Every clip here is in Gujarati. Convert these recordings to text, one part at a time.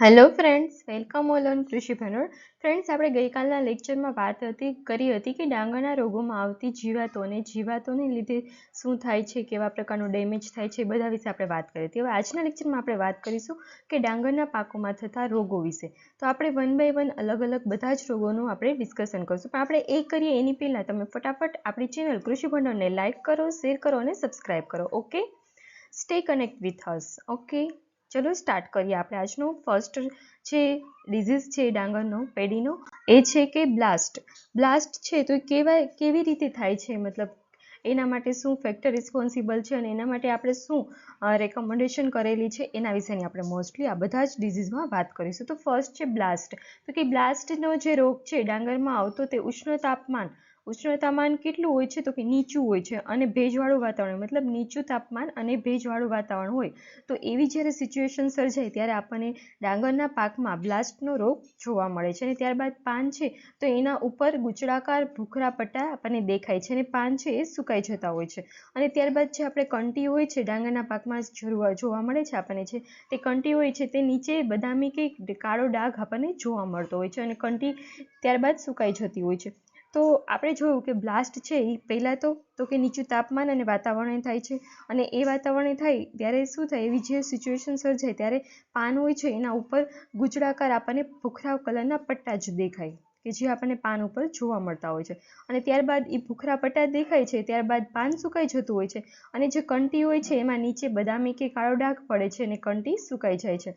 Hello friends welcome all on Krishi Bhanol friends આપણે ગઈકાલના લેક્ચરમાં વાત હતી, કરી હતી કે ડાંગરના રોગોમાં આવતી જીવાતોને જીવાતોને લીધે શું થાય છે, કેવા પ્રકારનું ડેમેજ થાય છે બધા વિશે આપણે વાત કરી હતી. હવે આજના લેક્ચરમાં આપણે વાત કરીશું કે ડાંગરના પાકોમાં થતા રોગો વિશે. તો આપણે વન બાય વન અલગ અલગ બધા જ રોગોનું આપણે ડિસ્કશન કરીશું. પણ આપણે એ કરીએ એની પહેલાં તમે ફટાફટ આપણી ચેનલ કૃષિ ભંડોળને લાઇક કરો શેર કરો અને સબસ્ક્રાઇબ કરો okay stay connect with us okay ચલો સ્ટાર્ટ કરીએ આપણે આજનો ફર્સ્ટ છે ડિઝીઝ છે ડાંગરનો, પેઢીનો, એ છે કે બ્લાસ્ટ બ્લાસ્ટ છે તો કેવા કેવી રીતે થાય છે? મતલબ એના માટે શું ફેક્ટર રિસ્પોન્સિબલ છે અને એના માટે આપણે શું રેકમેન્ડેશન કરેલી છે? એના વિશેની આપણે મોસ્ટલી આ બધા જ ડિઝીઝમાં વાત કરીશું. તો ફર્સ્ટ છે બ્લાસ્ટ તો કે બ્લાસ્ટનો જે રોગ છે ડાંગરમાં આવતો તે ઉષ્ણ તાપમાન ઉષ્ણ તાપમાન કેટલું હોય છે તો કે નીચું હોય છે અને ભેજવાળું વાતાવરણ, મતલબ નીચું તાપમાન અને ભેજવાળું વાતાવરણ હોય. તો એવી જ્યારે સિચ્યુએશન સર્જાય ત્યારે આપણને ડાંગરના પાકમાં બ્લાસ્ટનો રોગ જોવા મળે છે અને ત્યારબાદ પાન છે તો એના ઉપર ગુચડાકાર ભૂખરા પટ્ટા આપણને દેખાય છે અને પાન છે એ સુકાઈ જતા હોય છે. અને ત્યારબાદ જે આપણે કંટી હોય છે, ડાંગરના પાકમાં જોવા મળે છે આપણને છે તે કંટી હોય છે તે નીચે બદામી કે કાળો ડાઘ આપણને જોવા મળતો હોય છે અને કંટી ત્યારબાદ સુકાઈ જતી હોય છે. તો આપણે જોયું કે બ્લાસ્ટ છે એ પહેલાં તો તો કે નીચું તાપમાન અને વાતાવરણ થાય છે. અને એ વાતાવરણ થાય ત્યારે શું થાય? એવી જે સિચ્યુએશન સર્જાય ત્યારે પાન હોય છે એના ઉપર ગુચડાકાર આપણને ભૂખરા કલરના પટ્ટા જ દેખાય, કે જે આપણને પાન ઉપર જોવા મળતા હોય છે. અને ત્યારબાદ એ ભૂખરા પટ્ટા દેખાય છે, ત્યારબાદ પાન સુકાઈ જતું હોય છે. અને જે કંટી હોય છે એમાં નીચે બદામી કે કાળો ડાઘ પડે છે અને કંટી સુકાઈ જાય છે.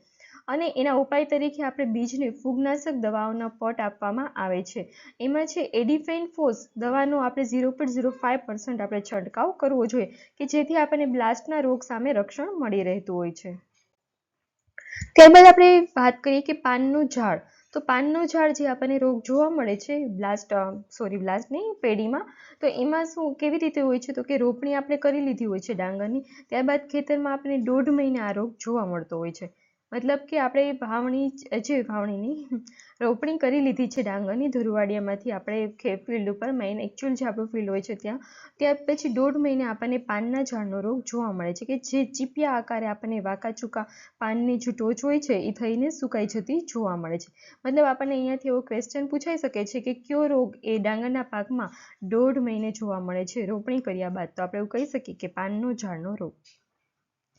અને એના ઉપાય તરીકે આપણે બીજને ફૂગનાશક દવાઓના પોટ આપવામાં આવે છે. એમાં છે એડિફેન ફોસ દવાનો આપણે zero point zero five percent આપણે છંટકાવ કરવો જોઈએ કે જેથી આપણને બ્લાસ્ટના રોગ સામે રક્ષણ મળી રહેતું હોય છે. ત્યારબાદ આપણે વાત કરીએ કે પાનનું ઝાડ. તો પાનનું ઝાડ જે આપણને રોગ જોવા મળે છે, બ્લાસ્ટ સોરી બ્લાસ્ટની પેઢીમાં, તો એમાં શું કેવી રીતે હોય છે? તો કે રોપણી આપણે કરી લીધી હોય છે ડાંગરની. ત્યારબાદ ખેતરમાં આપણે દોઢ મહિને આ રોગ જોવા મળતો હોય છે. મતલબ કે આપણે વાવણી જે વાવણીની, રોપણી કરી લીધી છે ડાંગરની ધુરવાડિયામાંથી. આપણે ફિલ્ડ ઉપર મેઇન એકચ્યુઅલ જે આપણું ફિલ્ડ હોય છે ત્યાં ત્યાર પછી દોઢ મહિને આપણને પાનના ઝાડનો રોગ જોવા મળે છે કે જે ચીપિયા આકારે આપણને વાંકા ચૂકા પાનની જે ટોચ હોય છે એ થઈને સુકાઈ જતી જોવા મળે છે. મતલબ આપણને અહીંયાથી એવો ક્વેશ્ચન પૂછાઈ શકે છે કે કયો રોગ એ ડાંગરના પાકમાં દોઢ મહિને જોવા મળે છે રોપણી કર્યા બાદ. તો આપણે એવું કહી શકીએ કે પાનનો ઝાડનો રોગ.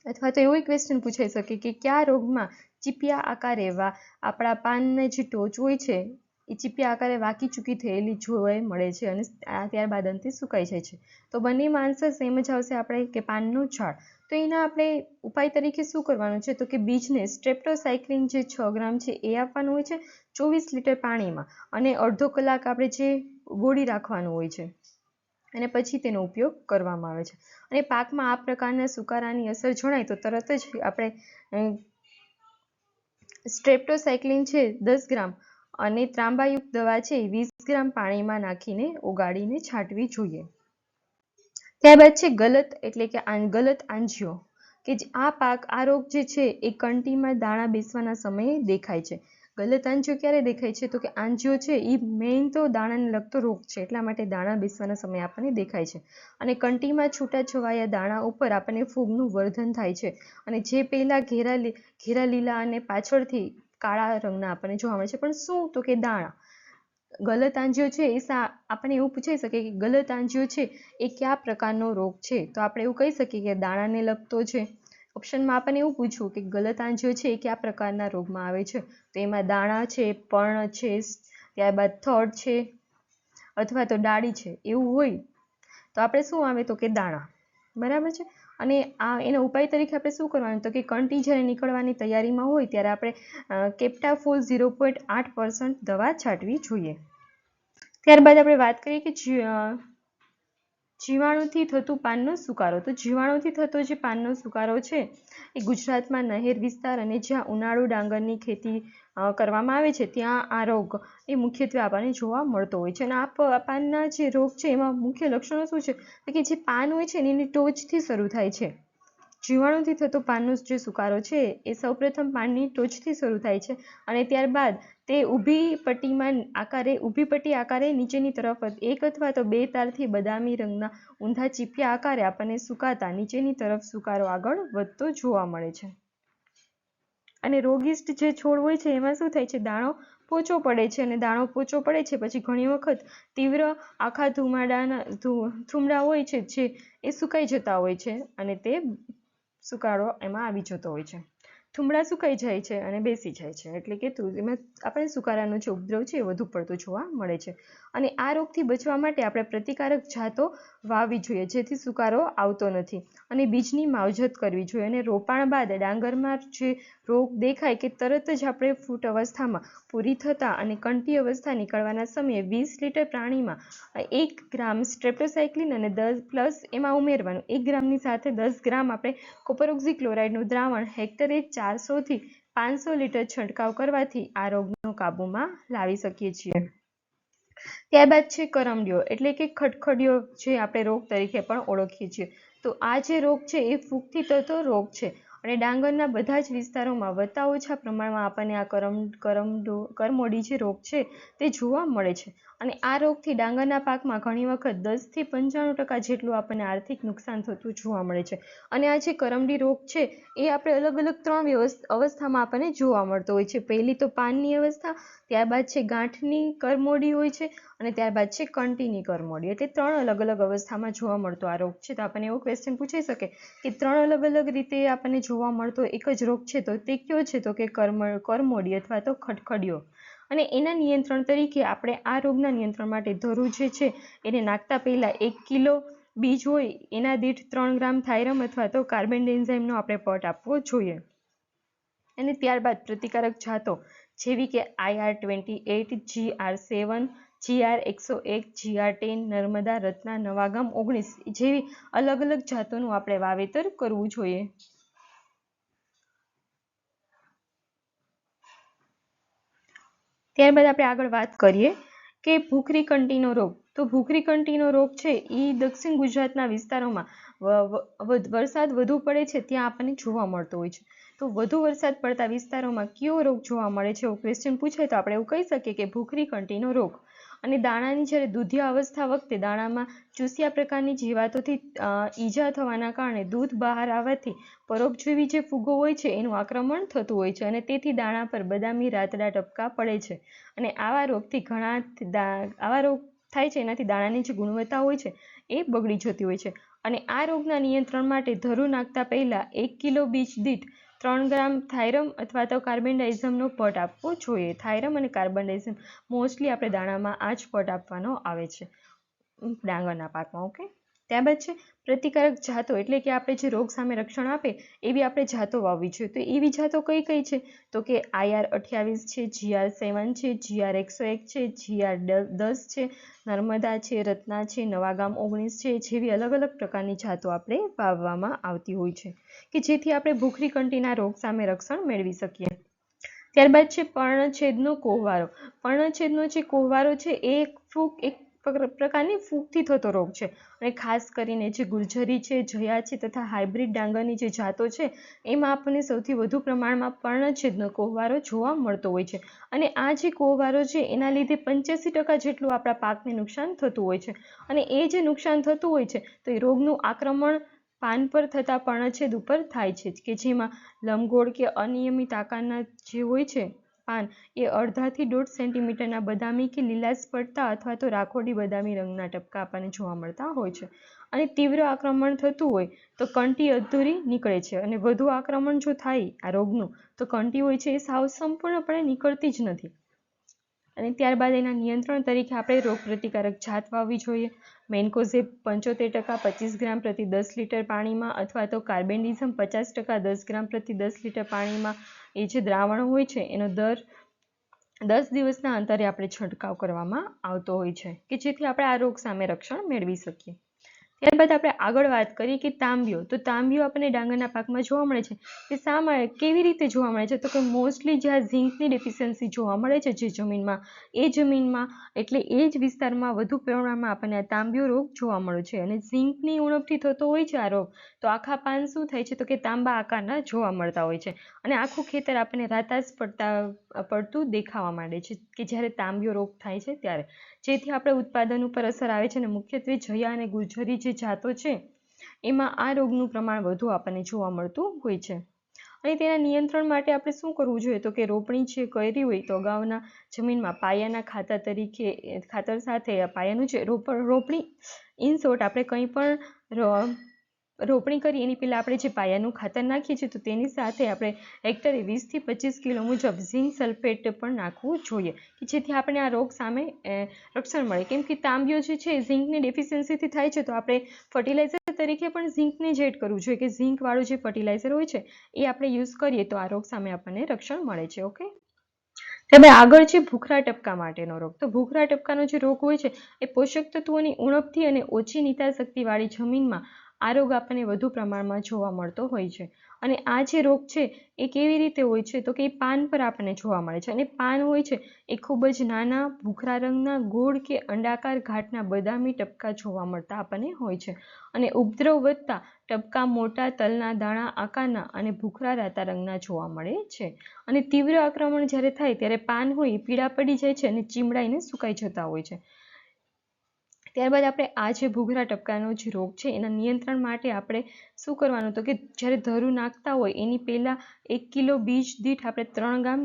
અથવા તો એવો ક્વેશ્ચન પૂછાઈ શકે કે કયા રોગમાં ચીપિયા આકારે વા આપણા પાનને જે ટોચ હોય છે, એ ચીપિયા આકારે વાકી ચૂકી થયેલી જોવા મળે છે અને ત્યારબાદ અંતે સુકાઈ જાય છે. તો બંનેમાં આન્સર સેમ જ આવશે આપણે કે પાનનું ઝાડ તો એના આપણે ઉપાય તરીકે શું કરવાનું છે? તો કે બીજને સ્ટ્રેપ્ટોસાયક્લિન જે છ ગ્રામ છે એ આપવાનું હોય છે ચોવીસ લીટર પાણીમાં અને અડધો કલાક આપણે જે ગોળી રાખવાનું હોય છે. અને પછી તેનો ઉપયોગ કરવામાં આવે છે. અને પાકમાં આ પ્રકારના સુકારાની અસર જણાય તો તરત જ આપણે સ્ટ્રેપ્ટોસાયક્લિન છે દસ ગ્રામ અને ત્રાંબાયુક્ત દવા છે વીસ ગ્રામ પાણીમાં નાખીને ઓગાળીને છાંટવી જોઈએ. ત્યારબાદ છે ગલત એટલે કે ગલત આંજીઓ કે આ પાક, આ રોગ જે છે એ કંટીમાં દાણા બેસવાના સમયે દેખાય છે. ગલત આંજીઓ ક્યારે દેખાય છે તો કે આંજીઓ છે એ મેઇન તો દાણાને લગતો રોગ છે. એટલા માટે દાણા બેસવાના સમયે આપણને દેખાય છે. અને કંટીમાં છૂટા છવાયા દાણા ઉપર આપણને ફૂગનું વર્ધન થાય છે. અને જે પહેલાં ઘેરા ઘેરા લીલા અને પાછળથી કાળા રંગના આપણને જોવા મળે છે. પણ શું તો કે દાણા? ગલત આંજીઓ છે, એ સા, આપણને એવું પૂછાઈ શકે કે ગલત આંજીઓ છે, એ કયા પ્રકારનો રોગ છે? તો આપણે એવું કહી શકીએ કે દાણાને લગતો છે. ઓપ્શનમાં આપણને એવું પૂછ્યું કે ગલત આંજો છે એ કયા પ્રકારના રોગમાં આવે છે? તો એમાં દાણા છે, પર્ણ છે, ત્યારબાદ થડ છે અથવા તો ડાળી છે, એવું હોય. તો આપણે શું આવે તો કે દાણા. બરાબર છે? અને આ એનો ઉપાય તરીકે આપણે શું કરવાનું? તો કે કંટી જ્યારે નીકળવાની તૈયારીમાં હોય ત્યારે આપણે કેપ્ટાફોલ ઝીરો પોઈન્ટ આઠ દવા છાંટવી જોઈએ. ત્યારબાદ આપણે વાત કરીએ કે જીવાણુથી થતું પાનનો સુકારો. તો જીવાણુથી થતો જે પાનનો સુકારો છે, એ ગુજરાતમાં નહેર વિસ્તાર અને જ્યાં ઉનાળુ ડાંગરની ખેતી કરવામાં આવે છે, ત્યાં આ રોગ એ મુખ્યત્વે આપણને જોવા મળતો હોય છે. અને આ પાનના જે રોગ છે, એમાં મુખ્ય લક્ષણો શું છે? કે જે પાન હોય છે એની ટોચથી શરૂ થાય છે. જીવાણુથી થતો પાનનો જે સુકારો છે, એ સૌપ્રથમ પાનની ટોચથી શરૂ થાય છે અને ત્યારબાદ તે ઊભી પટ્ટીમાં આકારે, ઊભી પટ્ટી આકારે નીચેની તરફ એક અથવા તો બે તારથી બદામી રંગના ઊંધા ચીપિયા આકારે આપણને સુકાતા નીચેની તરફ સુકારો આગળ વધતો જોવા મળે છે. અને રોગિષ્ટ જે છોડ હોય છે, એમાં શું થાય છે? દાણો પોચો પડે છે અને દાણો પોચો પડે છે પછી ઘણી વખત તીવ્ર આખા ધુમાડાના થુમડા હોય છે જે એ સુકાઈ જતા હોય છે અને તે સુકાળો એમાં આવી જતો હોય છે. થુમડા સુકાઈ જાય છે અને બેસી જાય છે. એટલે કે એમાં આપણે સુકારાનો જે ઉપદ્રવ છે એ વધુ પડતો જોવા મળે છે. અને આ રોગથી બચવા માટે આપણે પ્રતિકારક જાતો વાવવી જોઈએ. જેથી સુકારો આવતો નથી. અને બીજની માવજત કરવી જોઈએ. અને રોપાણ બાદ ડાંગરમાં જે રોગ દેખાય કે તરત જ આપણે ફૂટ અવસ્થામાં પૂરી થતાં અને કંટી અવસ્થા નીકળવાના સમયે વીસ લીટર પ્રાણીમાં એક ગ્રામ સ્ટ્રેપ્ટોસાયક્લિન અને દસ પ્લસ એમાં ઉમેરવાનું. એક ગ્રામની સાથે દસ ગ્રામ આપણે કોપર ક્લોરાઇડનું દ્રાવણ હેક્ટરે ચારસોથી પાંચસો લીટર છંટકાવ કરવાથી આ રોગનો કાબૂમાં લાવી શકીએ છીએ. ત્યારબાદ છે કરમડિયો એટલે કે ખટખડિયો જે આપણે રોગ તરીકે પણ ઓળખીએ છીએ. તો આ જે રોગ છે એ ફૂગથી થતો રોગ છે. અને ડાંગરના બધા જ વિસ્તારોમાં વધતા ઓછા પ્રમાણમાં આપણને આ કરમ કરમડો કરમોડી જે રોગ છે તે જોવા મળે છે. અને આ રોગથી ડાંગરના પાકમાં ઘણી વખત દસથી પંચાણું ટકા જેટલું આપણને આર્થિક નુકસાન થતું જોવા મળે છે. અને આ જે કરમડી રોગ છે એ આપણે અલગ અલગ ત્રણ અવસ્થામાં આપણને જોવા મળતો હોય છે. પહેલી તો પાનની અવસ્થા ત્યારબાદ છે ગાંઠની કરમોડી હોય છે અને ત્યારબાદ છે કંટીની કરમોડી એટલે ત્રણ અલગ અલગ અવસ્થામાં જોવા મળતો આ રોગ છે. તો આપણને એવો ક્વેશ્ચન પૂછાઈ શકે કે ત્રણ અલગ અલગ રીતે આપણને જોવા મળતો એક જ રોગ છે તો તે કયો છે? તો કે કર્મ કરમોડી અથવા તો ખટખડિયો અને એના નિયંત્રણ તરીકે આપણે આ રોગના નિયંત્રણ માટે ધરું જે છે એને નાખતા પહેલાં એક કિલો બીજ હોય એના દીઠ ત્રણ ગ્રામ થાઇરમ અથવા તો કાર્બન એન્ઝાઇમનો આપણે પટ આપવો જોઈએ. અને ત્યારબાદ પ્રતિકારક જાતો. જેવી કે IR twenty eight GR seven GR એકસો એક જીઆર ટેન, નર્મદા, રત્ના, નવાગામ, ઓગણીસ જેવી અલગ અલગ જાતોનું આપણે વાવેતર કરવું જોઈએ. ત્યારબાદ આપણે આગળ વાત કરીએ કે ભૂખરી કંટીનો રોગ. તો ભૂખરી કંટીનો રોગ છે એ દક્ષિણ ગુજરાતના વિસ્તારોમાં વરસાદ વધુ પડે છે ત્યાં આપણને જોવા મળતો હોય છે. તો વધુ વરસાદ પડતા વિસ્તારોમાં કયો રોગ જોવા મળે છે? એવું ક્વેશ્ચન પૂછે તો આપણે એવું કહી શકીએ કે ભૂખરી કંટીનો રોગ. અને દાણાની જ્યારે દૂધિયા અવસ્થા વખતે દાણામાં ચૂસ્યા પ્રકારની જીવાતોથી ઈજા થવાના કારણે દૂધ બહાર આવવાથી પરોપજીવી જે ફૂગો હોય છે એનું આક્રમણ થતું હોય છે અને તેથી દાણા પર બદામી રાતડા ટપકા પડે છે. અને આવા રોગથી ઘણા આવા રોગ થાય છે એનાથી દાણાની જે ગુણવત્તા હોય છે એ બગડી જતી હોય છે. અને આ રોગના નિયંત્રણ માટે ધરું નાખતા પહેલાં એક કિલો બીજ દીઠ ત્રણ ગ્રામ થાઇરમ અથવા તો કાર્બન ડાઇઝમનો પટ આપવો જોઈએ. થાઇરમ અને કાર્બન ડાઇઝમ મોસ્ટલી આપણે દાણામાં આ જ પટ આપવાનો આવે છે. ડાંગરના પાકમાં, ઓકે? ત્યારબાદ છે, પ્રતિકારક જાતો એટલે કે આપણે જે રોગ સામે રક્ષણ આપે એવી આપણે જાતો વાવવી જોઈએ. તો એવી જાતો કઈ કઈ છે? તો કે આઈઆર અઠ્યાવીસ છે જીઆર સેવન છે જીઆર એકસો એક છે જીઆર દસ છે, નર્મદા છે, રત્ના છે, નવાગામ ઓગણીસ છે, જેવી અલગ અલગ પ્રકારની જાતો આપણે વાવવામાં આવતી હોય છે. કે જેથી આપણે ભૂખરી કંટીના રોગ સામે રક્ષણ મેળવી શકીએ. ત્યારબાદ છે, પર્ણછેદનો કોહવારો. પર્ણછેદનો જે કોહવારો છે, એ એક ફૂગ એક પ્રકારની ફૂગથી થતો રોગ છે. અને ખાસ કરીને જે ગુર્જરી છે, જયા છે તથા હાઇબ્રિડ ડાંગરની જે જાતો છે, એમાં આપણને સૌથી વધુ પ્રમાણમાં પર્ણછેદનો કોહવારો જોવા મળતો હોય છે. અને આ જે કોહવારો છે, એના લીધે પંચ્યાસી ટકા જેટલું આપણા પાકને નુકસાન થતું હોય છે. અને એ જે નુકસાન થતું હોય છે, તો એ રોગનું આક્રમણ પાન પર થતા પર્ણછેદ ઉપર થાય છે. કે જેમાં લંબગોળ કે અનિયમિત આકારના જે હોય છે પાન એ અડધાથી દોઢ સેન્ટીમીટરના બદામી કે લીલા પડતા અથવા તો રાખોડી બદામી રંગના ટપકા આપણને જોવા મળતા હોય છે. અને તીવ્ર આક્રમણ થતું હોય તો કંટી અધૂરી નીકળે છે અને વધુ આક્રમણ જો થાય આ રોગનું, તો કંટી હોય છે એ સાવ સંપૂર્ણપણે નીકળતી જ નથી. અને ત્યારબાદ એના નિયંત્રણ તરીકે આપણે રોગ પ્રતિકારક જાત વાવવી જોઈએ. મેન્કોઝેબ પંચોતેર ટકા પચીસ ગ્રામ પ્રતિ દસ લીટર પાણીમાં અથવા તો કાર્બેન્ડિઝમ પચાસ ટકા દસ ગ્રામ પ્રતિ દસ લીટર પાણીમાં એ જે દ્રાવણ હોય છે, એનો દર દસ દિવસના અંતરે આપણે છંટકાવ કરવામાં આવતો હોય છે, કે જેથી આપણે આ રોગ સામે રક્ષણ મેળવી શકીએ. ત્યારબાદ આપણે આગળ વાત કરીએ કે તાંબિયો તો તાંબિયો આપણને ડાંગરના પાકમાં જોવા મળે છે. તે શા કેવી રીતે જોવા મળે છે? તો કે મોસ્ટલી જ્યાં ઝીંકની ડેફિશિયન્સી જોવા મળે છે જે જમીનમાં, એ જમીનમાં, એટલે એ જ વિસ્તારમાં વધુ પ્રમાણમાં આપણને આ તાંબિયો રોગ જોવા મળે છે. અને ઝીંકની ઉણપથી થતો હોય છે આ રોગ, તો આખા પાન શું થાય છે? તો કે તાંબા આકારના જોવા મળતા હોય છે. અને આખું ખેતર આપણને રાતાસ પડતા, પડતું દેખાવા માંડે છે કે જ્યારે તાંબિયો રોગ થાય છે ત્યારે. જેથી આપણે ઉત્પાદન ઉપર અસર આવે છે અને મુખ્યત્વે જયા અને ગુજરી જે જાતો છે. એમાં આ રોગનું પ્રમાણ વધુ આપણને જોવા મળતું હોય છે. અને તેના નિયંત્રણ માટે આપણે શું કરવું જોઈએ? તો કે રોપણી છે કરી હોય તો અગાઉના જમીનમાં પાયાના ખાતર તરીકે, ખાતર સાથે પાયાનું જે રોપણ, રોપણી ઇનશોર્ટ આપણે કંઈ પણ રોપણી કરી, એની પહેલાં આપણે જે પાયાનું ખાતર નાખીએ છીએ, તો તેની સાથે આપણે હેક્ટરે વીસથી પચીસ કિલો મુજબ ઝીંક સલ્ફેટ પણ નાખવું જોઈએ, કે જેથી આપણે આ રોગ સામે રક્ષણ મળે. કેમ કે તાંબિયો જે છે ઝીંકની ડેફિશિયન્સીથી થાય છે, તો આપણે ફર્ટિલાઇઝર તરીકે પણ ઝીંકને જ એડ કરવું જોઈએ, કે ઝીંકવાળું જે ફર્ટિલાઇઝર હોય છે, એ આપણે યુઝ કરીએ, તો આ રોગ સામે આપણને રક્ષણ મળે છે ઓકે તમે આગળ છે ભૂખરા ટપકા માટેનો રોગ. તો ભૂખરા ટપકાનો જે રોગ હોય છે, એ પોષક તત્વોની ઉણપથી અને ઓછી નિતાર શક્તિવાળી જમીનમાં આ રોગ આપણને વધુ પ્રમાણમાં જોવા મળતો હોય છે. અને આ જે રોગ છે, એ કેવી રીતે હોય છે? તો કે એ પાન પર આપણને જોવા મળે છે. અને પાન હોય છે, એ ખૂબ જ નાના, ભૂખરા રંગના, ગોળ કે અંડાકાર ઘાટના બદામી ટપકા જોવા મળતા આપણને હોય છે. અને ઉપદ્રવ વધતા ટપકા મોટા તલના દાણા આકારના અને ભૂખરા રાતા રંગના જોવા મળે છે. અને તીવ્ર આક્રમણ જ્યારે થાય ત્યારે પાન હોય પીળા પડી જાય છે અને ચીમડાઈને સુકાઈ જતા હોય છે. ત્યારબાદ આપણે આ જે ભૂગરા ટપકાનો જે રોગ છે, એના નિયંત્રણ માટે આપણે શું કરવાનું તો કે જ્યારે ધરું નાખતા હોય, એની પહેલાં એક કિલો બીજ દીઠ આપણે ત્રણ ગ્રામ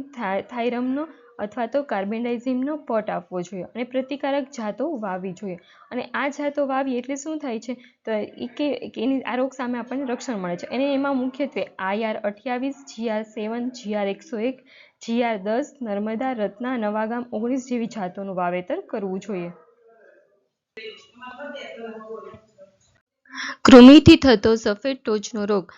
થાઇરમનો અથવા તો કાર્બેન્ડાઇઝિમનો પટ આપવો જોઈએ અને પ્રતિકારક જાતો વાવવી જોઈએ. અને આ જાતો વાવી એટલે શું થાય છે? તો એ કે, એની, આ રોગ સામે આપણને રક્ષણ મળે છે. અને એમાં મુખ્યત્વે આઈઆર અઠ્યાવીસ જીઆર સેવન જીઆર એકસો એક જીઆર દસ, નર્મદા, રત્ના, નવાગામ ઓગણીસ જેવી જાતોનું વાવેતર કરવું જોઈએ. કૃમિથી થતો સફેદ ટોચનો રોગ.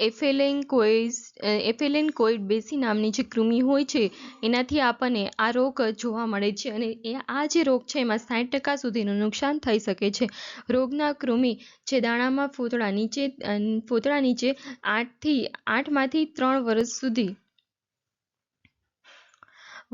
એફેલેન એફેલેન્કોઇડ એફેલેન બેસી નામની જે કૃમિ હોય છે, એનાથી આપણને આ રોગ જોવા મળે છે અને એ, આ જે રોગ છે એમાં સાઠ ટકા સુધીનું નુકસાન થઈ શકે છે. રોગના કૃમિ જે દાણામાં ફોતળા નીચે ફોતળા નીચે આઠથી, આઠમાંથી ત્રણ વર્ષ સુધી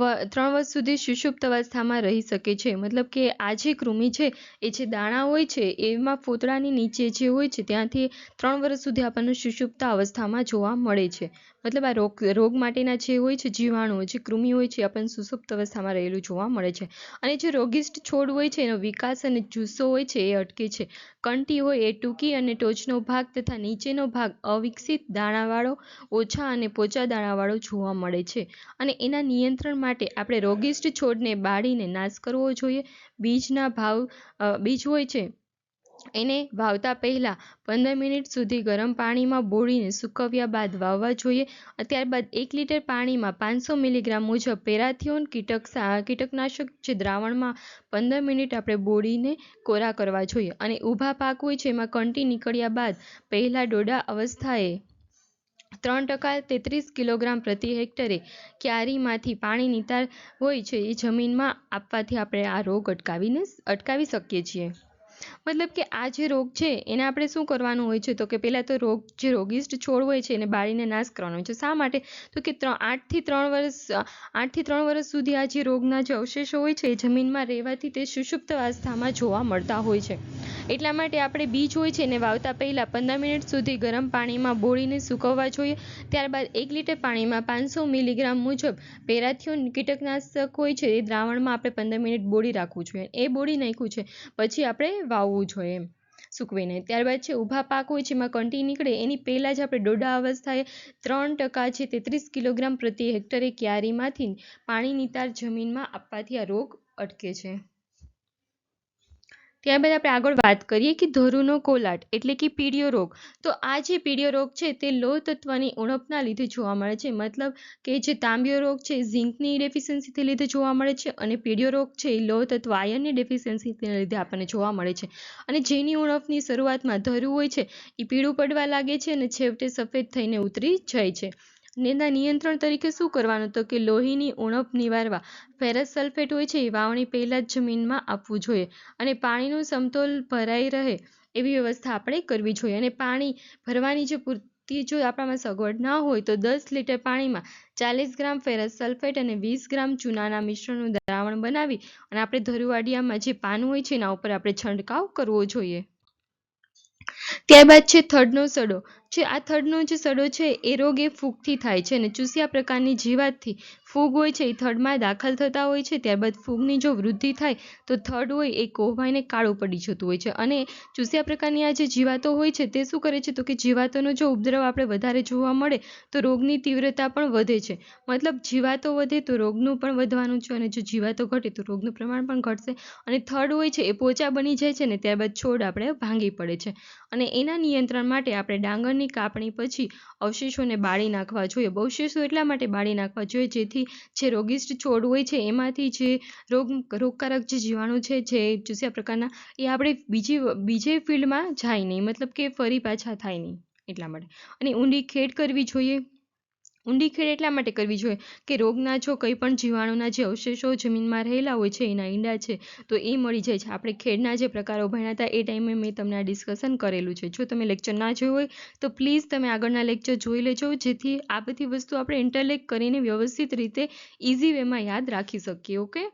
ત્રણ વર્ષ સુધી સુષુપ્ત અવસ્થામાં રહી શકે છે. મતલબ કે આ જે કૃમિ છે, એ જે દાણા હોય છે, એમાં ફોતળાની નીચે જે હોય છે, ત્યાંથી ત્રણ વર્ષ સુધી આપણને સુષુપ્ત અવસ્થામાં જોવા મળે છે. મતલબ આ રોગ રોગ માટેના જે હોય છે જીવાણુઓ જે કૃમિ હોય છે આપણને સુષુપ્ત અવસ્થામાં રહેલું જોવા મળે છે. અને જે રોગિષ્ટ છોડ હોય છે, એનો વિકાસ અને જુસ્સો હોય છે, એ અટકે છે. કંટી હોય એ ટૂંકી અને ટોચનો ભાગ તથા નીચેનો ભાગ અવિકસિત દાણાવાળો, ઓછા અને પોચા દાણાવાળો જોવા મળે છે. અને એના નિયંત્રણ માટે આપણે રોગિષ્ટ છોડને બાળીને નાશ કરવો જોઈએ. બીજના ભાવ બીજ હોય છે. એને વાવતા પહેલાં પંદર મિનિટ સુધી ગરમ પાણીમાં બોળીને સૂકવ્યા બાદ વાવવા જોઈએ. ત્યારબાદ એક લીટર પાણીમાં પાંચસો મિલીગ્રામ મુજબ પેરાથિયોન કીટક કીટકનાશક જે દ્રાવણમાં પંદર મિનિટ આપણે બોળીને કોરા કરવા જોઈએ. અને ઊભા પાક હોય છે, એમાં કંટી નીકળ્યા બાદ પહેલાં ડોડા અવસ્થાએ ત્રણ ટકા તેત્રીસ કિલોગ્રામ પ્રતિ હેક્ટરે ક્યારીમાંથી પાણી નિતાર હોય છે, એ જમીનમાં આપવાથી આપણે આ રોગ અટકાવીને, અટકાવી શકીએ છીએ. મતલબ કે આ જે રોગ છે, એને આપણે શું કરવાનું હોય છે? તો કે પહેલાં તો રોગ, જે રોગિષ્ટ છોડ હોય છે, એને બાળીને નાશ કરવાનો હોય છે. શા માટે? તો કે ત્રણ, આઠથી ત્રણ વર્ષ, આઠથી ત્રણ વર્ષ સુધી આ જે રોગના જે અવશેષો હોય છે, એ જમીનમાં રહેવાથી તે સુષુપ્ત અવસ્થામાં જોવા મળતા હોય છે. એટલા માટે આપણે બીજ હોય છે, એને વાવતા પહેલાં પંદર મિનિટ સુધી ગરમ પાણીમાં બોળીને સૂકવવા જોઈએ. ત્યારબાદ એક લીટર પાણીમાં પાંચસો મિલીગ્રામ મુજબ પેરાથિયોન કીટકનાશક હોય છે, એ દ્રાવણમાં આપણે પંદર મિનિટ બોળી રાખવું જોઈએ. એ બોળી નાખ્યું છે. પછી આપણે વાવવું જોઈએ એમ. સૂકવીને ત્યારબાદ છે, ઊભા પાક હોય છે, એમાં કંટી નીકળે, એની પહેલાં જ આપણે ડોડા અવસ્થાએ ત્રણ ટકા છે, તેત્રીસ કિલોગ્રામ પ્રતિ હેક્ટરે ક્યારીમાંથી પાણી નિતાર જમીનમાં આપવાથી આ રોગ અટકે છે. ત્યારબાદ આપણે આગળ વાત કરીએ કે ધરુનો કોલાટ, એટલે કે પીડિયો રોગ. તો આ જે પીડિયો રોગ છે તે લોહ તત્વની ઉણપના લીધે જોવા મળે છે. મતલબ કે જે તાંબિયો રોગ છે ઝીંકની ડેફિશિયન્સીથી લીધે જોવા મળે છે અને પીડિયો રોગ છે એ લોહ તત્વ આયનની ડેફિશિયન્સીને લીધે આપણને જોવા મળે છે. અને જેની ઉણપની શરૂઆતમાં ધરું હોય છે, એ પીળું પડવા લાગે છે અને છેવટે સફેદ થઈને ઉતરી જાય છે. એના નિયંત્રણ તરીકે શું કરવાનું? તો કે લોહીની ઉણપ નિવારવા. ફેરસ સલ્ફેટ હોય છે એ વાવણી પહેલાં જ જમીનમાં આપવું જોઈએ અને પાણીનું સમતોલ ભરાઈ રહે એવી વ્યવસ્થા આપણે કરવી જોઈએ. અને પાણી ભરવાની જે પૂરતી જો આપણામાં સગવડ ના હોય તો દસ લીટર પાણીમાં ચાલીસ ગ્રામ ફેરસ સલ્ફેટ અને વીસ ગ્રામ ચૂનાના મિશ્રણનું દ્રાવણ બનાવી અને આપણે ધરુવાડિયામાં જે પાન હોય છે એના ઉપર આપણે છંટકાવ કરવો જોઈએ. ત્યારબાદ છે થડનો સડો. જે આ થડનો જે સડો છે, એ રોગ એ ફૂગથી થાય છે અને ચૂસ્યા પ્રકારની જીવાતથી ફૂગ હોય છે એ થડમાં દાખલ થતા હોય છે, ત્યારબાદ ફૂગની જો વૃદ્ધિ થાય, તો થડ હોય એ કોહવાઈને કાળું પડી જતું હોય છે. અને ચૂસ્યા પ્રકારની આ જે જીવાતો હોય છે, તે શું કરે છે? તો કે જીવાતોનો જો ઉપદ્રવ આપણે વધારે જોવા મળે, તો રોગની તીવ્રતા પણ વધે છે. મતલબ જીવાતો વધે તો રોગનું પણ વધવાનું છે અને જો જીવાતો ઘટે, તો રોગનું પ્રમાણ પણ ઘટશે. અને થડ હોય છે એ પોચા બની જાય છે ને ત્યારબાદ છોડ આપણે ભાંગી પડે છે. અને એના નિયંત્રણ માટે આપણે ડાંગરની કાપણી પછી અવશેષોને બાળી નાખવા જોઈએ. અવશેષો એટલા માટે બાળી નાખવા જોઈએ જેથી જે રોગિષ્ટ છોડ હોય છે, એમાંથી જે રોગ, રોગકારક જે જીવાણુ છે, જે ચૂસ્યા પ્રકારના, એ આપણે બીજી, બીજે ફિલ્ડમાં જાય નહીં. મતલબ કે ફરી પાછા થાય નહીં એટલા માટે. અને ઊંડી ખેડ કરવી જોઈએ. ઊંડી ખેડ એટલા માટે કરવી જોઈએ કે રોગના જો કંઈ પણ જીવાણુના જે અવશેષો જમીનમાં રહેલા હોય છે, એના ઈંડા છે, તો એ મળી જાય છે. આપણે ખેડના જે પ્રકારો ભણ્યા હતા, એ ટાઈમે મેં તમને આ ડિસ્કશન કરેલું છે. જો તમે લેક્ચર ના જોયું હોય, તો પ્લીઝ તમે આગળના લેક્ચર જોઈ લેજો, જેથી આ બધી વસ્તુ આપણે ઇન્ટરલેક કરીને વ્યવસ્થિત રીતે ઇઝી વેમાં યાદ રાખી શકીએ ઓકે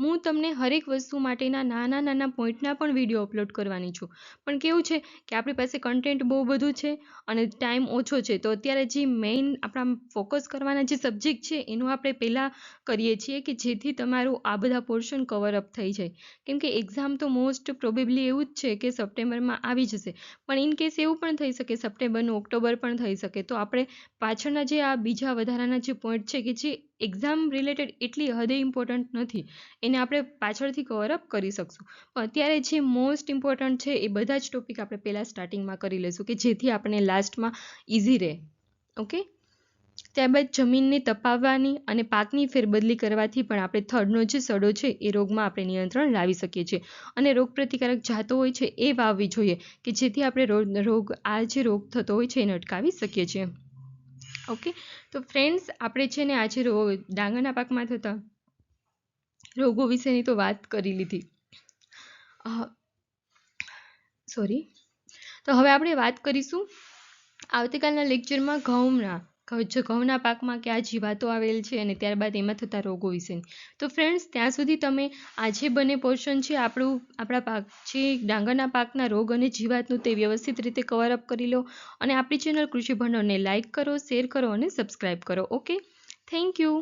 હું તમને હરેક વસ્તુ માટેના નાના નાના પોઈન્ટના પણ વીડિયો અપલોડ કરવાની છું. પણ કેવું છે કે આપણી પાસે કન્ટેન્ટ બહુ બધું છે અને ટાઈમ ઓછો છે, તો અત્યારે જે મેઇન આપણા ફોકસ કરવાના જે સબ્જેક્ટ છે, એનું આપણે પહેલાં કરીએ છીએ કે જેથી તમારું આ બધા પોર્શન કવરઅપ થઈ જાય. કેમ કે એક્ઝામ તો મોસ્ટ પ્રોબેબલી એવું જ છે કે સપ્ટેમ્બરમાં આવી જશે. પણ ઇન કેસ એવું પણ થઈ શકે, સપ્ટેમ્બરનું, ઓક્ટોબર પણ થઈ શકે, તો આપણે પાછળના જે આ બીજા વધારાના જે પોઈન્ટ છે કે જે એક્ઝામ રિલેટેડ એટલી હદે ઇમ્પોર્ટન્ટ નથી. એને આપણે પાછળથી કવર અપ કરી શકશું. પણ અત્યારે જે મોસ્ટ ઇમ્પોર્ટન્ટ છે એ બધા જ ટોપિક આપણે પહેલાં સ્ટાર્ટિંગમાં કરી લઈશું કે જેથી આપણને લાસ્ટમાં ઇઝી રહે. ઓકે ત્યારબાદ જમીનને તપાવવાની અને પાકની ફેરબદલી કરવાથી પણ આપણે થડનો જે સડો છે એ રોગમાં આપણે નિયંત્રણ લાવી શકીએ છીએ. અને રોગ પ્રતિકારક જાતો હોય છે એ વાવવી જોઈએ કે જેથી આપણે રોગ, આ જે રોગ થતો હોય છે એને અટકાવી શકીએ છીએ. ઓકે તો ફ્રેન્ડ્સ આપણે છે ને આજે ડાંગરના પાકમાં થતા રોગો વિશેની તો વાત કરી લીધી. સોરી તો હવે આપણે વાત કરીશું આવતીકાલના લેક્ચરમાં ઘઉંના. ઘઉંના પાકમાં કે આ જીવાતો આવેલ છે અને ત્યારબાદ એમાં થતા રોગો વિશેની. તો ફ્રેન્ડ્સ ત્યાં સુધી તમે આજે બંને પોર્શન છે, આપણું, આપણા પાક, જે ડાંગરના પાકના રોગ અને જીવાતનું તે વ્યવસ્થિત રીતે કવરઅપ કરી લો અને આપણી ચેનલ કૃષિ ભંડોળને લાઇક કરો શેર કરો અને સબસ્ક્રાઈબ કરો. Okay thank you